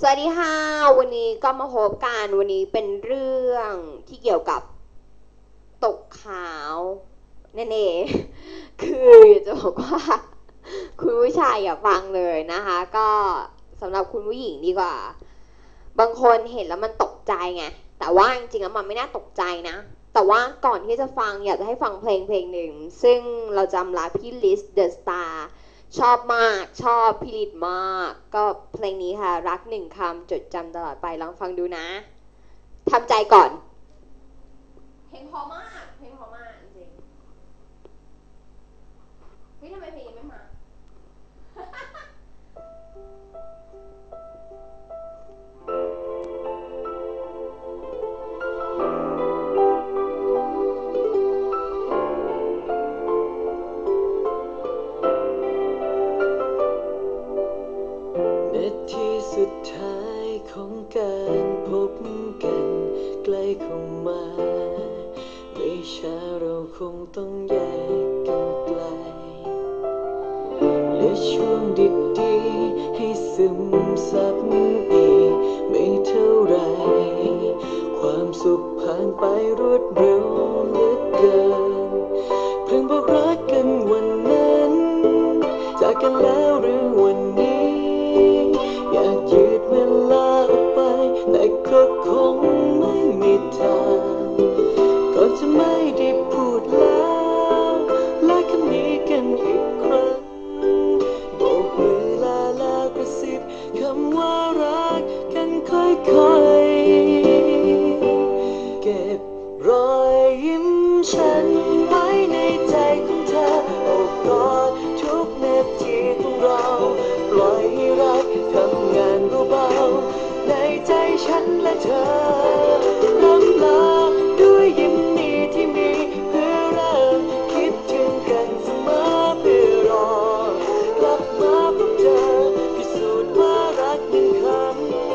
สวัสดีค่ะ วันนี้ก็มาพบกันวันนี้เป็นเรื่องที่เกี่ยวกับตกขาวนั่นเองคืออยากจะบอกว่า คุณผู้ชายอย่าฟังเลยนะคะ ก็สำหรับคุณผู้หญิงดีกว่า บางคนเห็นแล้วมันตกใจไงแต่ว่าจริงๆแล้วมันไม่น่าตกใจนะ แต่ว่าก่อนที่จะฟังอยากจะให้ฟังเพลงเพลงหนึ่ง ซึ่งเราจำรักพี่ลิสเดอะสตาร์ ชอบมากชอบพี่ลิตมาก ก็เพลงนี้ค่ะ รักหนึ่งคำจดจำตลอดไปลองฟังดูนะทำใจก่อน เพลงพอมากเพลงพอมากจริงๆเฮ้ยทำไมเพลงไม่มา ช่วงดีๆ ให้ซึมซับอีกไม่เท่าไร ความสุขผ่านไปรวดเร็วเหลือเกิน เพิ่งบอกรักกันวันนั้น จากกันแล้วหรือวันนี้ อยากยืดเวลาออกไป แต่ก็คงไม่มีทางก่อนจะม่ไฉันและเธอรำลาด้วยยิ้มนี้ที่มีเพื่อเริ่มคิดถึงกันเสมอเพื่อรอกลับมาพบเธอพิสูจน์ว่ารักหนึ่งค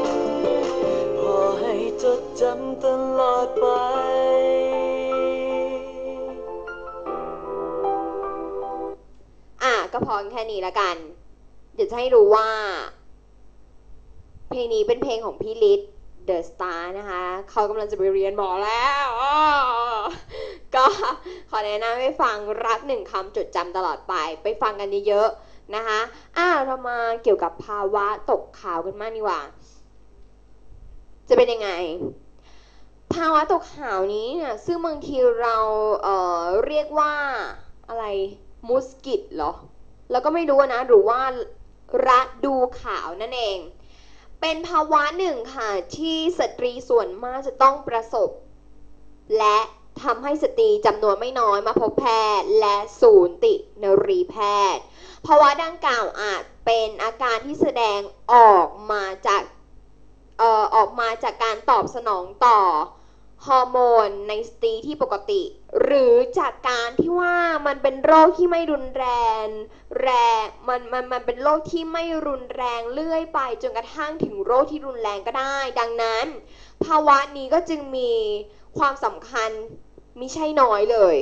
ำพอให้จดจำตลอดไปอะก็พอแค่นี้ละกัน เดี๋ยวจะให้รู้ว่า เพลงนี้เป็นเพลงของพี่ลิศเดอะสตาร์นะคะ เขากำลังจะไปเรียนหมอแล้วก็ขอแนะนำให้ฟังรักหนึ่งคำจดจำตลอดไป ไปฟังกันเยอะๆนะคะอะเรามาเกี่ยวกับภาวะตกขาวกันมากดีกว่า จะเป็นยังไง ภาวะตกขาวนี้เนี่ยซึ่งบางทีเราเอ่อเรียกว่าอะไรมุสกิดเหรอ แล้วก็ไม่รู้นะหรือว่าระดูขาวนั่นเอง เป็นภาวะหนึ่งค่ะ ที่สตรีส่วนมากจะต้องประสบ และทำให้สตรีจำนวนไม่น้อยมาพบแพทย์ และศูนย์ตินรีแพทย์ภาวะดังกล่าวอาจเป็นอาการที่แสดงออกมาจากออออกมาจากการตอบสนองต่อ ฮอร์โมนในสตรีที่ปกติ หรือจากการที่ว่ามันเป็นโรคที่ไม่รุนแรง แรงมันมันมันเป็นโรคที่ไม่รุนแรงเรื่อยไป จนกระทั่งถึงโรคที่รุนแรงก็ได้ ดังนั้น ภาวะนี้ก็จึงมีความสำคัญมิใช่น้อยเลย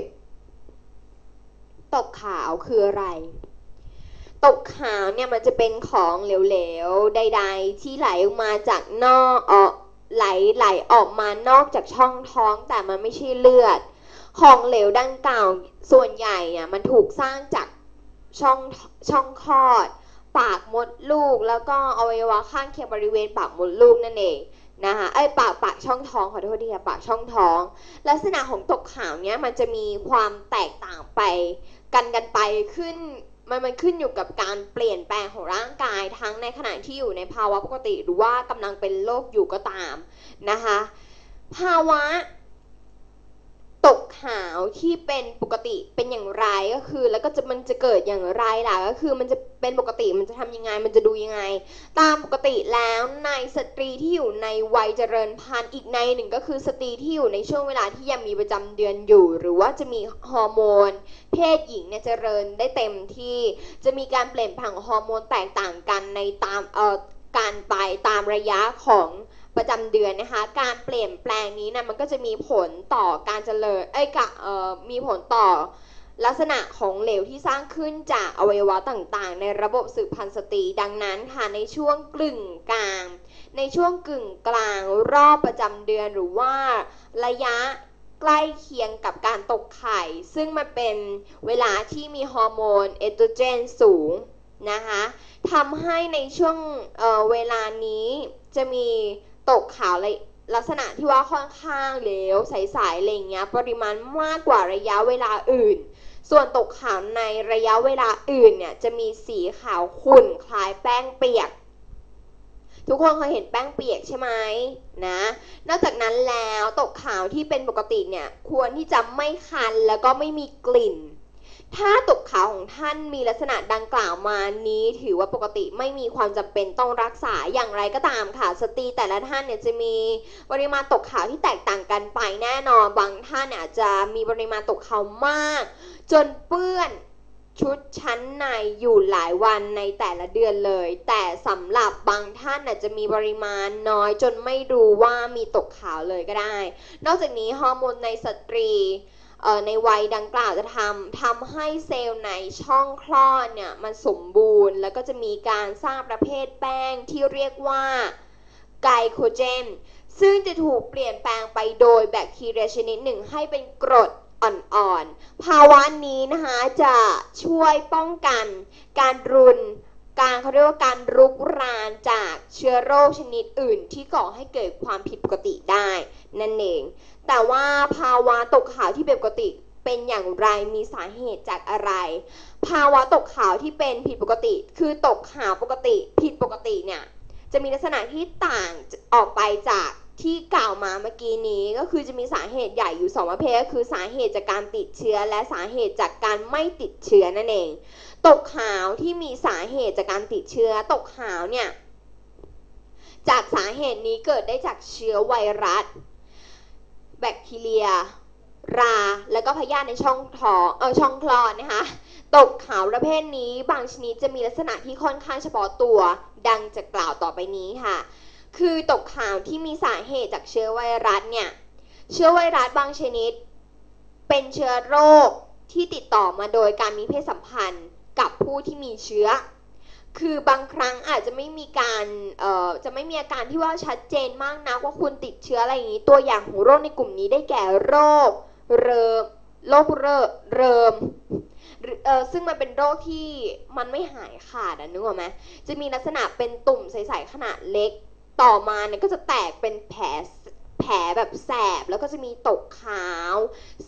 ตกขาวคืออะไร ตกขาวเนี่ยมันจะเป็นของเหลวๆใด ๆ ที่ไหลออกมาจากนอกเออ ไหลไหลออกมานอกจากช่องท้องแต่มันไม่ใช่เลือด ของเหลวดังกล่าวส่วนใหญ่เนี่ยมันถูกสร้างจากช่องช่องคลอด ปากมดลูกแล้วก็อวัยวะข้างเคียงบริเวณปากมดลูกนั่นเองนะคะไอ้ปากปากช่องท้องขอโทษทีค่ะปากช่องท้อง ลักษณะของตกขาวเนี้ยมันจะมีความแตกต่างไปกันกันไปขึ้น มันมันขึ้นอยู่กับการเปลี่ยนแปลงของร่างกายทั้งในขณะที่อยู่ในภาวะปกติ หรือว่ากำลังเป็นโรคอยู่ก็ตามนะคะ ภาวะ ตกขาวที่เป็นปกติเป็นอย่างไรก็คือ แล้วก็จะมันจะเกิดอย่างไรล่ะก็คือ มันจะเป็นปกติมันจะทำยังไง มันจะดูยังไง ตามปกติแล้วในสตรีที่อยู่ในวัยเจริญพันธุ์อีกในหนึ่งก็คือสตรีที่อยู่ในช่วงเวลาที่ยังมีประจำเดือนอยู่ หรือว่าจะมีฮอร์โมน เพศหญิงเนี่ยเจริญได้เต็มที่ จะมีการเปลี่ยนแปลงของฮอร์โมนแตกต่างกันในตามเอ่อการไปตามระยะของ ประจำเดือนนะคะ การเปลี่ยนแปลงนี้นะมันก็จะมีผลต่อการเจริญเอ้ยกะเอ่อมีผลต่อลักษณะของเหลวที่สร้างขึ้นจากอวัยวะต่างๆ ในระบบสืบพันธุ์สตรีดังนั้นค่ะในช่วงกลึงกลาง ในช่วงกึ่งกลางรอบประจำเดือนหรือว่าระยะใกล้เคียงกับการตกไข่ ซึ่งมันเป็นเวลาที่มีฮอร์โมนเอสโตรเจนสูงนะคะทำให้ในช่วงเเวลานี้จะมี ตกขาวเลยลักษณะที่ว่าค่อนข้างเหลวใสๆอะไรอย่างเงี้ยปริมาณมากกว่าระยะเวลาอื่น ส่วนตกขาวในระยะเวลาอื่นเนี่ยจะมีสีขาวขุ่นคล้ายแป้งเปียก ทุกคนเคยเห็นแป้งเปียกใช่ไหมนะ นอกจากนั้นแล้วตกขาวที่เป็นปกติเนี่ยควรที่จะไม่คันแล้วก็ไม่มีกลิ่น ถ้าตกขาวของท่านมีลักษณะดังกล่าวมานี้ ถือว่าปกติไม่มีความจำเป็นต้องรักษาอย่างไรก็ตามค่ะ สตรีแต่ละท่านเนี่ยจะมีปริมาณตกขาวที่แตกต่างกันไปแน่นอน บางท่านอาจจะมีปริมาณตกขาวมาก จนเปื้อนชุดชั้นในอยู่หลายวันในแต่ละเดือนเลย แต่สำหรับบางท่านอาจจะมีปริมาณน้อยจนไม่รู้ว่ามีตกขาวเลยก็ได้ นอกจากนี้ฮอร์โมนในสตรี ในวัยดังกล่าวจะทำทำให้เซลล์ในช่องคลอดเนี่ยมันสมบูรณ์ แล้วก็จะมีการสร้างประเภทแป้งที่เรียกว่าไกลโคเจน ซึ่งจะถูกเปลี่ยนแปลงไปโดยแบคทีเรียชนิดหนึ่งให้เป็นกรดอ่อนๆ ภาวะนี้นะคะจะช่วยป้องกันการรุน การเขาเรียกว่าการรุกรานจากเชื้อโรคชนิดอื่น ที่ก่อให้เกิดความผิดปกติได้นั่นเอง แต่ว่าภาวะตกขาวที่ผิดปกติเป็นอย่างไรมีสาเหตุจากอะไร ภาวะตกขาวที่เป็นผิดปกติ คือตกขาวปกติ ผิดปกติเนี่ยจะมีลักษณะที่ต่างออกไปจาก ที่กล่าวมาเมื่อกี้นี้ก็คือจะมีสาเหตุใหญ่อยู่สองประเภทก็คือสาเหตุจากการติดเชื้อ และสาเหตุจากการไม่ติดเชื้อนั่นเอง ตกขาวที่มีสาเหตุจากการติดเชื้อ ตกขาวเนี่ยจากสาเหตุนี้เกิดได้จากเชื้อไวรัส แบคทีเรีย รา แล้วก็พยาธิในช่องท้องเออช่องคลอดนะคะตกขาวประเภทนี้บางชนิดจะมีลักษณะที่ค่อนข้างเฉพาะตัว ดังจะกล่าวต่อไปนี้ค่ะ คือตกขาวที่มีสาเหตุจากเชื้อไวรัสเนี่ย เชื้อไวรัสบางชนิด เป็นเชื้อโรคที่ติดต่อมาโดยการมีเพศสัมพันธ์กับผู้ที่มีเชื้อ คือบางครั้งอาจจะไม่มีการเอ่อจะไม่มีอาการที่ว่าชัดเจนมากนักว่าคุณติดเชื้ออะไรอย่างนี้ ตัวอย่างของโรคในกลุ่มนี้ได้แก่โรค เริมโรคเรอเริมเออซึ่งมันเป็นโรคที่มันไม่หายขาดอะนึกออกไหมจะมีลักษณะเป็นตุ่มใสๆขนาดเล็ก ต่อมาเนี่ยก็จะแตกเป็นแผลแผลแบบแสบแล้วก็จะมีตกขาว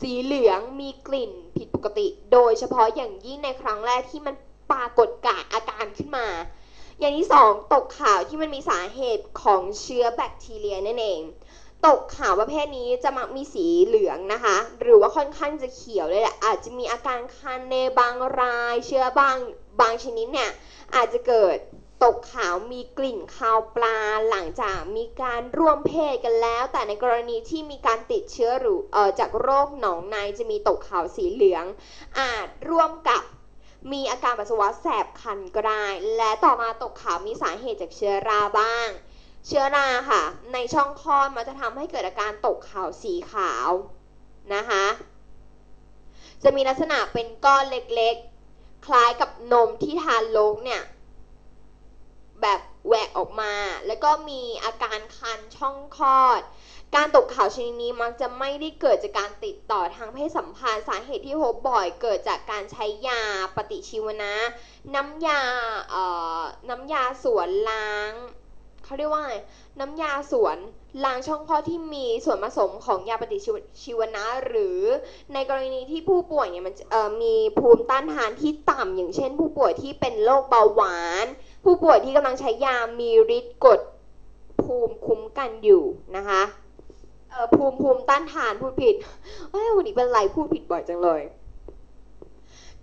สีเหลืองมีกลิ่นผิดปกติ โดยเฉพาะอย่างยิ่งในครั้งแรกที่มันปรากฏกาอาการขึ้นมา อย่างที่สองตกขาวที่มันมีสาเหตุของเชื้อแบคทีเรียนั่นเอง ตกขาวประเภทนี้จะมักมีสีเหลืองนะคะ หรือว่าค่อนข้างจะเขียวเลยแหละอาจจะมีอาการคันในบางราย เชื้อบางบางชนิดเนี่ยอาจจะเกิด ตกขาวมีกลิ่นคาวปลาหลังจากมีการร่วมเพศกันแล้ว แต่ในกรณีที่มีการติดเชื้อหรือออจากโรคหนองในจะมีตกขาวสีเหลือง อาจร่วมกับมีอาการปัสสาวะแสบคันก็ได้ และต่อมาตกขาวมีสาเหตุจากเชื้อราบ้าง เชื้อราค่ะ ในช่องคลอดมันจะทำให้เกิดอาการตกขาวสีขาวนะคะ จะมีลักษณะเป็นก้อนเล็กๆ คล้ายกับนมที่ทานลกเนี่ย แบบแหวกออกมา แล้วก็มีอาการคันช่องคลอด การตกขาวชนิดนี้มักจะไม่ได้เกิดจากการติดต่อทางเพศสัมพันธ์สาเหตุที่พบบ่อยเกิดจากการใช้ยาปฏิชีวนะ น้ำยาเอ่อน้ำยาสวนล้างเขาเรียกว่าน้ำยาสวน ล้างช่องคลอดที่มีส่วนผสมของยาปฏิชีวนะ หรือในกรณีที่ผู้ป่วยเนี่ยมันมีภูมิต้านทานที่ต่ำอย่างเช่น ผู้ป่วยที่เป็นโรคเบาหวาน ผู้ป่วยที่กำลังใช้ยามีฤทธิ์กดภูมิคุ้มกันอยู่นะคะภูมิภูมิต้านทานพูดผิดเอ้ยวันนี้เป็นไรพูดผิดบ่อยจังเลย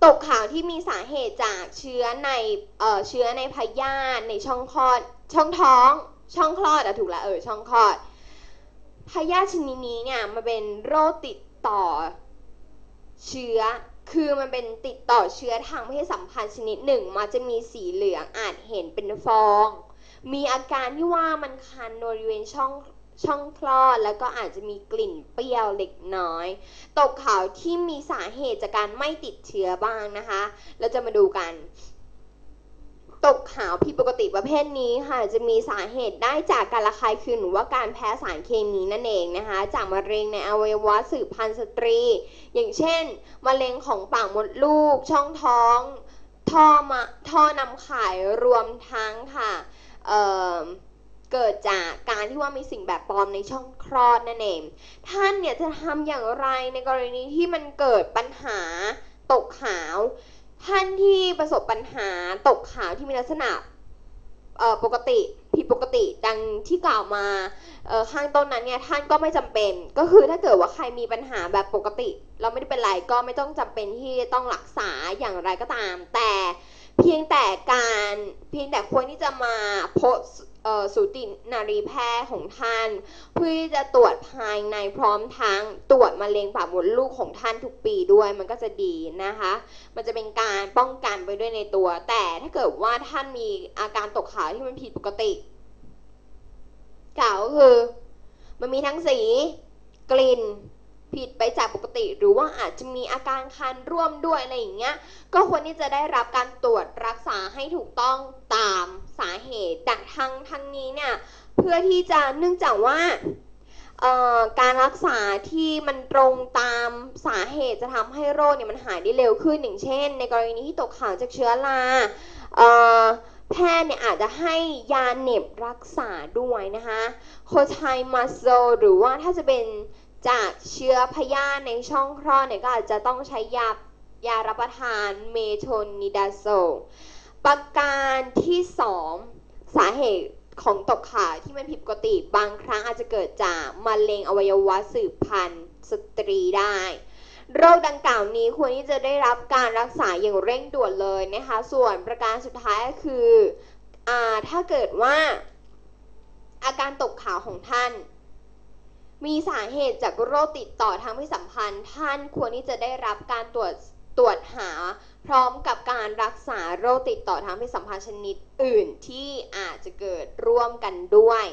ตกขาวที่มีสาเหตุจากเชื้อในเอเชื้อในพยาธิในช่องคลอดช่องท้อง ช่องคลอดอะถูกแล้วเออช่องคลอดพยาธิชนิดนี้เนี่ยมันเป็นโรคติดต่อเชื้อ คือมันเป็นติดต่อเชื้อทางเพศสัมพันธ์ชนิดหนึ่ง มันจะมีสีเหลืองอาจเห็นเป็นฟอง มีอาการที่ว่ามันคันบริเวณช่องช่องคลอดแล้วก็อาจจะมีกลิ่นเปรี้ยวเล็กน้อย ตกขาวที่มีสาเหตุจากการไม่ติดเชื้อบ้างนะคะ เราจะมาดูกัน ตกขาวผิดปกติประเภทนี้ค่ะ จะมีสาเหตุได้จากการระคายเคืองหรือว่าการแพ้สารเคมีนั่นเองนะคะ จากมะเร็งในอวัยวะสืบพันธุ์สตรี อย่างเช่น มะเร็งของปากมดลูก ช่องท้อง ท่อมาท่อนำไข่รวมทั้งค่ะเเกิดจากการที่ว่ามีสิ่งแบบปลอมในช่องคลอดนั่นเอง ท่านเนี่ยจะทำอย่างไรในกรณีที่มันเกิดปัญหาตกขาว ท่านที่ประสบปัญหาตกขาวที่มีลักษณะปกติผิดปกติดังที่กล่าวมาข้างต้นนั้นเนี่ยท่านก็ไม่จำเป็น ก็คือถ้าเกิดว่าใครมีปัญหาแบบปกติ เราไม่ได้เป็นไรก็ไม่ต้องจำเป็นที่ต้องรักษาอย่างไรก็ตาม แต่เพียงแต่การเพียงแต่ควรที่จะมาโพส สูตินารีแพทย์ของท่าน เพื่อที่จะตรวจภายในพร้อมทั้งตรวจมะเร็งปากมดลูกของท่านทุกปีด้วยมันก็จะดีนะคะ มันจะเป็นการป้องกันไปด้วยในตัว แต่ถ้าเกิดว่าท่านมีอาการตกขาวที่มันผิดปกติกล่าวก็คือ มันมีทั้งสี กลิ่น ผิดไปจากปกติ หรือว่าอาจจะมีอาการคันร่วมด้วยอะไรอย่างเงี้ยก็ควรที่จะได้รับการตรวจรักษาให้ถูกต้องตามสาเหตุดังทั้งทั้งนี้เนี่ยเพื่อที่จะเนื่องจากว่าการรักษาที่มันตรงตามสาเหตุจะทำให้โรคเนี่ยมันหายได้เร็วขึ้นอย่างเช่น ในกรณีที่ตกขาวจากเชื้อราอแพทย์เนี่ยอาจจะให้ยาเหน็บรักษาด้วยนะคะโคไทมาโซหรือว่าถ้าจะเป็น จากเชื้อพยาธิในช่องคลอดเนี่ยก็อาจจะต้องใช้ยายารับประทานเมโทนิดาโซประการที่สองสาเหตุของตกขาวที่มันผิดปกติบางครั้งอาจจะเกิดจากมะเร็งอวัยวะสืบพันธุ์สตรีได้ โรคดังกล่าวนี้ควรที่จะได้รับการรักษาอย่างเร่งด่วนเลยนะคะ ส่วนประการสุดท้ายก็คืออถ้าเกิดว่าอาการตกขาวของท่าน มีสาเหตุจากโรคติดต่อทางเพศสัมพันธ์ ท่านควรที่จะได้รับการตรวจตรวจหา พร้อมกับการรักษาโรคติดต่อทางเพศสัมพันธ์ชนิดอื่นที่อาจจะเกิดร่วมกันด้วย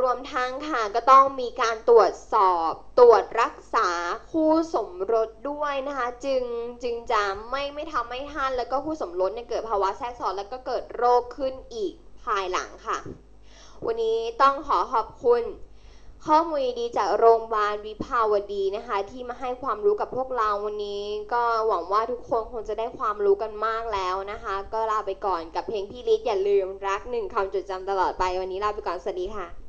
รวมทั้งค่ะก็ต้องมีการตรวจสอบตรวจรักษาคู่สมรสด้วยนะคะจึงจึงจะไม่ไม่ทำให้ท่านแล้วก็คู่สมรสเนี่ยเกิดภาวะแทรกซ้อนแล้วก็เกิดโรคขึ้นอีกภายหลังค่ะ วันนี้ต้องขอขอบคุณ ข้อมูลดีจากโรงพยาบาลวิภาวดีนะคะ ที่มาให้ความรู้กับพวกเราวันนี้ ก็หวังว่าทุกคนคงจะได้ความรู้กันมากแล้วนะคะ ก็ลาไปก่อนกับเพลงพี่ลิศอย่าลืมรักหนึ่งคำจดจำตลอดไปวันนี้ลาไปก่อนสวัสดีค่ะ